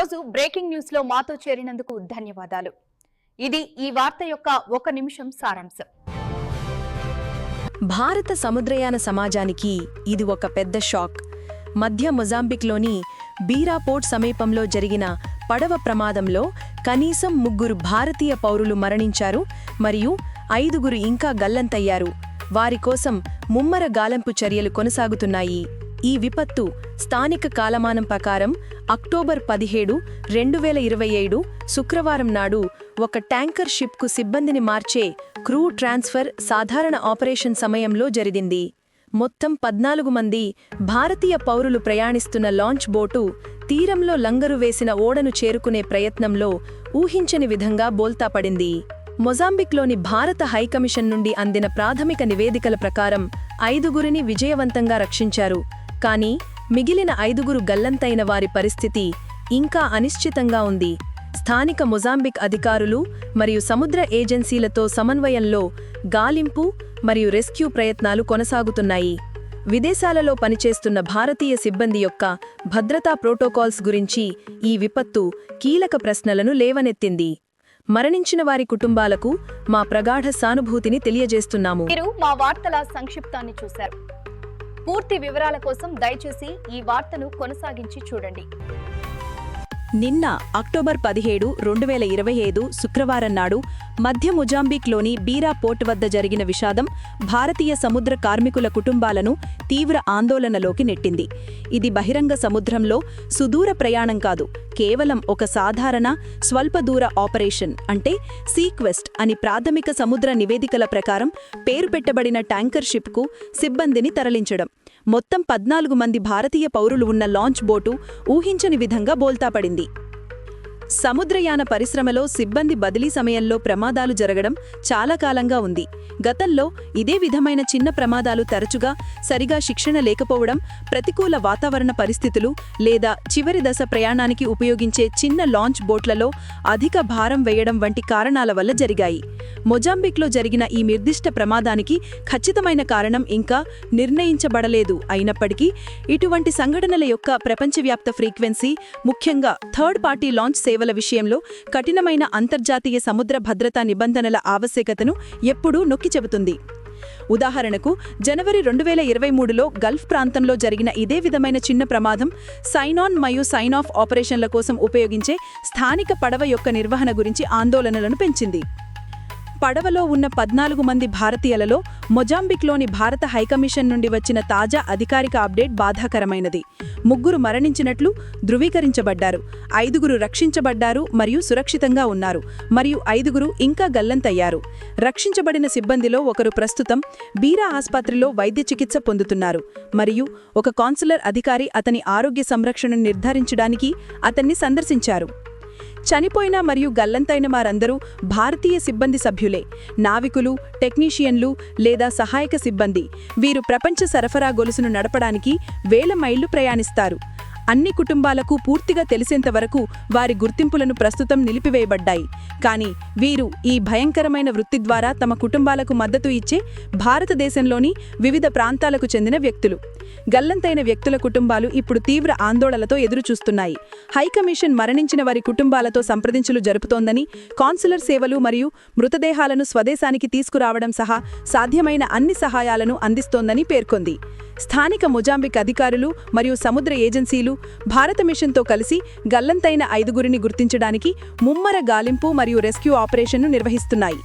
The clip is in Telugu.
ఈరోజు బ్రేకింగ్ న్యూస్లో మాతో చేరినందుకు ధన్యవాదాలు. ఇది ఈ వార్త యొక్క ఒక నిమిషం సారాంశం. భారత సముద్రయాన సమాజానికి ఇది ఒక పెద్ద షాక్. మధ్య మొజాంబిక్లోని బీరాపోర్ట్ సమీపంలో జరిగిన పడవ ప్రమాదంలో కనీసం ముగ్గురు భారతీయ పౌరులు మరణించారు మరియు ఐదుగురు ఇంకా గల్లంతయ్యారు. వారి కోసం ముమ్మర గాలింపు చర్యలు కొనసాగుతున్నాయి. ఈ విపత్తు స్థానిక కాలమానం ప్రకారం అక్టోబర్ పదిహేడు రెండు వేల ఇరవై ఏడు శుక్రవారం నాడు ఒక ట్యాంకర్ షిప్కు సిబ్బందిని మార్చే క్రూ ట్రాన్స్ఫర్ సాధారణ ఆపరేషన్ సమయంలో జరిగింది. మొత్తం పద్నాలుగు మంది భారతీయ పౌరులు ప్రయాణిస్తున్న లాంచ్ బోటు తీరంలో లంగరు వేసిన ఓడను చేరుకునే ప్రయత్నంలో ఊహించని విధంగా బోల్తాపడింది మొజాంబిక్లోని భారత హైకమిషన్ నుండి అందిన ప్రాథమిక నివేదికల ప్రకారం ఐదుగురిని విజయవంతంగా రక్షించారు. కానీ మిగిలిన ఐదుగురు గల్లంతైన వారి పరిస్థితి ఇంకా అనిశ్చితంగా ఉంది. స్థానిక మొజాంబిక్ అధికారులు మరియు సముద్ర ఏజెన్సీలతో సమన్వయంలో గాలింపు మరియు రెస్క్యూ ప్రయత్నాలు కొనసాగుతున్నాయి. విదేశాలలో పనిచేస్తున్న భారతీయ సిబ్బంది యొక్క భద్రతా ప్రోటోకాల్స్ గురించి ఈ విపత్తు కీలక ప్రశ్నలను లేవనెత్తింది. మరణించిన వారి కుటుంబాలకు మా ప్రగాఢ సానుభూతిని తెలియజేస్తున్నాము. మీరు మా వార్తల సంక్షిప్తాన్ని చూశారు. పూర్తి వివరాల కోసం దయచేసి ఈ వార్తను కొనసాగించి చూడండి. నిన్న అక్టోబర్ పదిహేడు రెండు వేల ఇరవై ఐదు శుక్రవారం నాడు మధ్య మొజాంబిక్లోని బీరా పోర్ట్ వద్ద జరిగిన విషాదం భారతీయ సముద్ర కార్మికుల కుటుంబాలను తీవ్ర ఆందోళనలోకి నెట్టింది. ఇది బహిరంగ సముద్రంలో సుదూర ప్రయాణం కాదు కేవలం ఒక సాధారణ స్వల్ప దూర ఆపరేషన్ అంటే సీక్వెస్ట్ అని ప్రాథమిక సముద్ర నివేదికల ప్రకారం పేరు పెట్టబడిన ట్యాంకర్ షిప్కు సిబ్బందిని తరలించడం. మొత్తం పద్నాలుగు మంది భారతీయ పౌరులు ఉన్న లాంచ్ బోటు ఊహించని విధంగా బోల్తాపడింది. సముద్రయాన పరిశ్రమలో సిబ్బంది బదిలీ సమయంలో ప్రమాదాలు జరగడం చాలా కాలంగా ఉంది. గతంలో ఇదే విధమైన చిన్న ప్రమాదాలు తరచుగా సరిగా శిక్షణ లేకపోవడం ప్రతికూల వాతావరణ పరిస్థితులు లేదా చివరి దశ ప్రయాణానికి ఉపయోగించే చిన్న లాంచ్ బోట్లలో అధిక భారం వేయడం వంటి కారణాల వల్ల జరిగాయి. మొజాంబిక్లో జరిగిన ఈ నిర్దిష్ట ప్రమాదానికి ఖచ్చితమైన కారణం ఇంకా నిర్ణయించబడలేదు. అయినప్పటికీ ఇటువంటి సంఘటనల యొక్క ప్రపంచవ్యాప్త ఫ్రీక్వెన్సీ ముఖ్యంగా థర్డ్ పార్టీ లాంచ్ సేవల విషయంలో కఠినమైన అంతర్జాతీయ సముద్ర భద్రతా నిబంధనల ఆవశ్యకతను ఎప్పుడూ నొక్కి చెబుతుంది. ఉదాహరణకు జనవరి రెండు వేల ఇరవై మూడులో గల్ఫ్ ప్రాంతంలో జరిగిన ఇదే విధమైన చిన్న ప్రమాదం సైనాన్ మరియు సైన్ ఆఫ్ ఆపరేషన్ల కోసం ఉపయోగించే స్థానిక పడవ యొక్క నిర్వహణ గురించి ఆందోళనలను పెంచింది. పడవలో ఉన్న పద్నాలుగు మంది భారతీయులలో మొజాంబిక్లోని భారత హైకమిషన్ నుండి వచ్చిన తాజా అధికారిక అప్డేట్ బాధాకరమైనది. ముగ్గురు మరణించినట్లు ధృవీకరించబడ్డారు. ఐదుగురు రక్షించబడ్డారు మరియు సురక్షితంగా ఉన్నారు. మరియు ఐదుగురు ఇంకా గల్లంతయ్యారు. రక్షించబడిన సిబ్బందిలో ఒకరు ప్రస్తుతం బీరా ఆసుపత్రిలో వైద్య చికిత్స పొందుతున్నారు. మరియు ఒక కాన్సులర్ అధికారి అతని ఆరోగ్య సంరక్షణను నిర్ధారించడానికి అతన్ని సందర్శించారు. చనిపోయిన మరియు గల్లంతైన వారందరూ భారతీయ సిబ్బంది సభ్యులే. నావికులు టెక్నీషియన్లు లేదా సహాయక సిబ్బంది. వీరు ప్రపంచ సరఫరా గొలుసును నడపడానికి వేల మైళ్ళు ప్రయాణిస్తారు. అన్ని కుటుంబాలకు పూర్తిగా తెలిసేంత వరకు వారి గుర్తింపులను ప్రస్తుతం నిలిపివేయబడ్డాయి. కానీ వీరు ఈ భయంకరమైన వృత్తి ద్వారా తమ కుటుంబాలకు మద్దతు ఇచ్చే భారతదేశంలోని వివిధ ప్రాంతాలకు చెందిన వ్యక్తులు. గల్లంతైన వ్యక్తుల కుటుంబాలు ఇప్పుడు తీవ్ర ఆందోళనతో ఎదురుచూస్తున్నాయి. హైకమిషన్ మరణించిన వారి కుటుంబాలతో సంప్రదించులు జరుపుతోందని కాన్సులర్ సేవలు మరియు మృతదేహాలను స్వదేశానికి తీసుకురావడం సహా సాధ్యమైన అన్ని సహాయాలను అందిస్తోందని పేర్కొంది. స్థానిక మొజాంబిక్ అధికారులు మరియు సముద్ర ఏజెన్సీలు భారత మిషన్తో కలిసి గల్లంతైన ఐదుగురిని గుర్తించడానికి ముమ్మర గాలింపు మరియు రెస్క్యూ ఆపరేషన్ను నిర్వహిస్తున్నాయి.